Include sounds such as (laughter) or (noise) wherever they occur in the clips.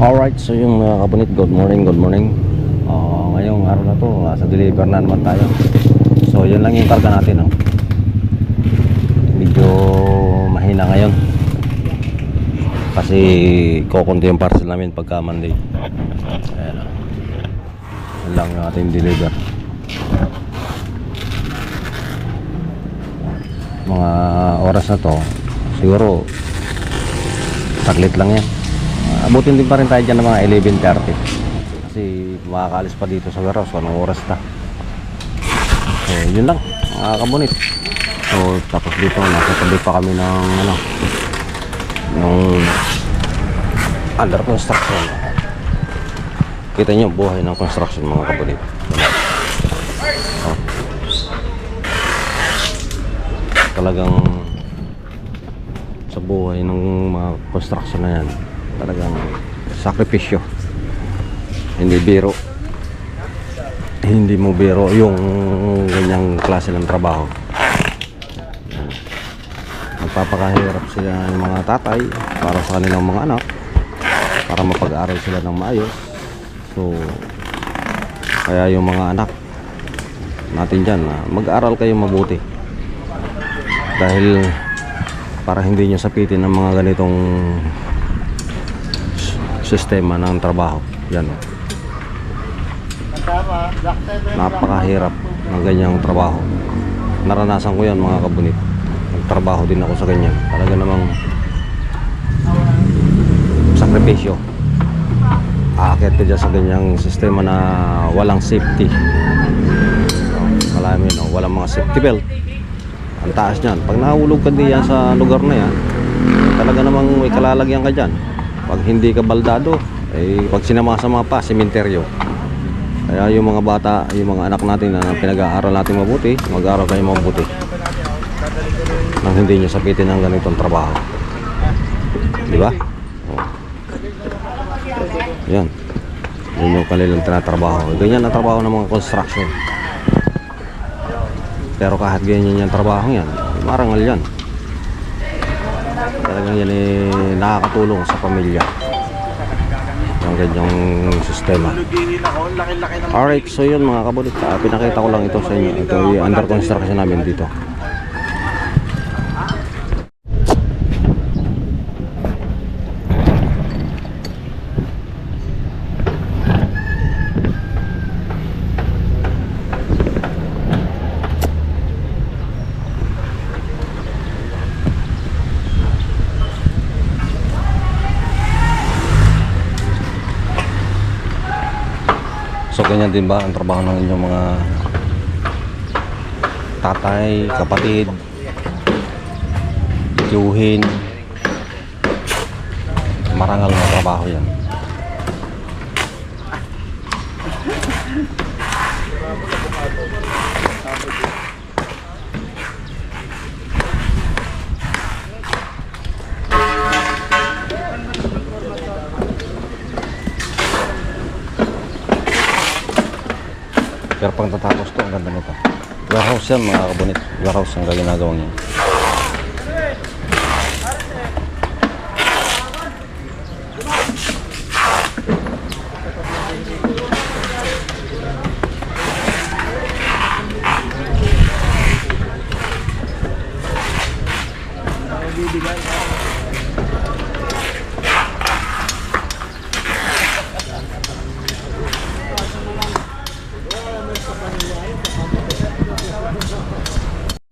Alright, so yung mga kabunit, good morning, good morning. Uh, ngayong araw na to, nasa deliver na naman tayo. So yun lang yung karga natin. No? Medyo mahina ngayon. Kasi kukunti yung parcel namin pagka Monday. Ayan o. Yun lang yung ating deliver. Mga oras na to, siguro saglit lang yan. Abutin din pa rin tayo dyan ng mga 11.30 kasi makakaalis pa dito sa warehouse anong oras na. So yun lang mga kabunit. So tapos dito nasa tabi pa kami ng ano ng under construction. Kita nyo buhay ng construction mga kabunit. Talagang sa buhay ng mga construction na yan talagang sakripisyo. Hindi biro. Hindi mo biro yung ganyang klase ng trabaho. Magpapakahirap sila ng mga tatay para sa kanilang mga anak para mapag-aral sila ng maayos. So kaya yung mga anak natin dyan ah, mag-aral kayo mabuti. Dahil para hindi nyo sapitin ng mga ganitong sistema ng trabaho. Yan. O. napakahirap ng ganyang trabaho. Naranasan ko yan mga kabunit. Nagtrabaho din ako sa ganyan. Talaga namang sakripisyo. Aakyat ka dyan sa ganyang sistema na walang safety. Alam mo walang mga safety belt. Ang taas niyan. Pag nahulog ka diyan sa lugar na yan talaga namang may kalalagyan ka dyan pag hindi ka baldado eh pag sinamasama pa sementeryo kaya yung mga bata yung mga anak natin na pinag-aaral natin mabuti mag-aaral kayo mabuti nang hindi nyo sapitin ng ganitong trabaho di ba? Oh. yan yun yung kanilang tinatrabaho ganyan ang trabaho ng mga construction pero kahit ganyan yung trabaho yan, marangal yan. Talagang yan eh nakakatulong sa pamilya. Yung ganyang sistema. Alright, so yun mga kabulit. Ah, pinakita ko lang ito sa inyo. Ito yung under construction namin dito. So ganyan din ba ang trabaho ng inyong mga tatay, kapatid, tiyuhin, marangal na trabaho yan. Pero pag natapos to, ang ganda nito. Warehouse yan mga kabunit. Warehouse ang ginagawa niya.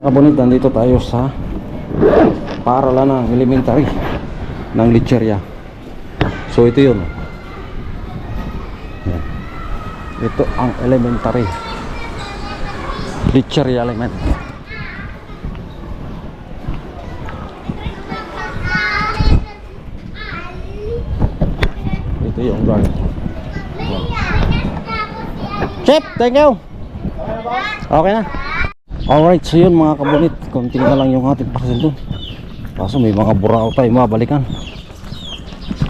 Kabunit, nandito tayo sa paaralan ng elementary ng Licheria. So ito yun. Ito ang elementary. Licheria element. Ito yung guard. Chef, thank you. Okay na. Alright, so yun mga kabunit Kunti na lang yung ating parcel dun Kaso may mga burao tayo mabalikan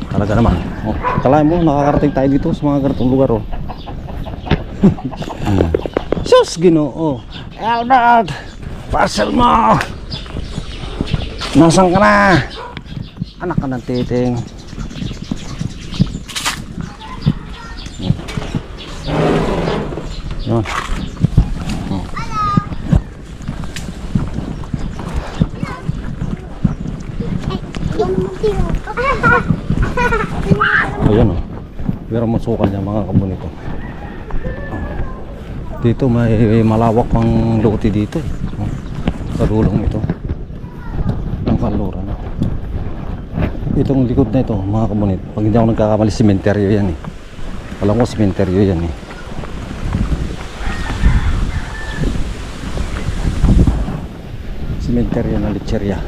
Talaga naman. Oh, Kalahin mo, nakakarating tayo dito sa mga ganitong lugar oh. (laughs) Sus, ginoo. Albert, parcel mo. Nasaan ka na? Anak ka ng titing. Yun. Pero masukal niya mga kabunito. Dito may malawak pang lote dito. eh. Sa dulong ito. Ng kaluran. Itong likod na ito mga kabunit. Pag hindi ako nagkakamali sementeryo yan eh. Alam ko sementeryo yan eh. Sementeryo na Lecheria.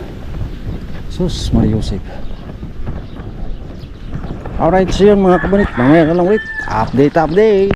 Sus, Mariusip. Alright, so yun mga kabunit. Mamaya ka lang ulit. Update, update.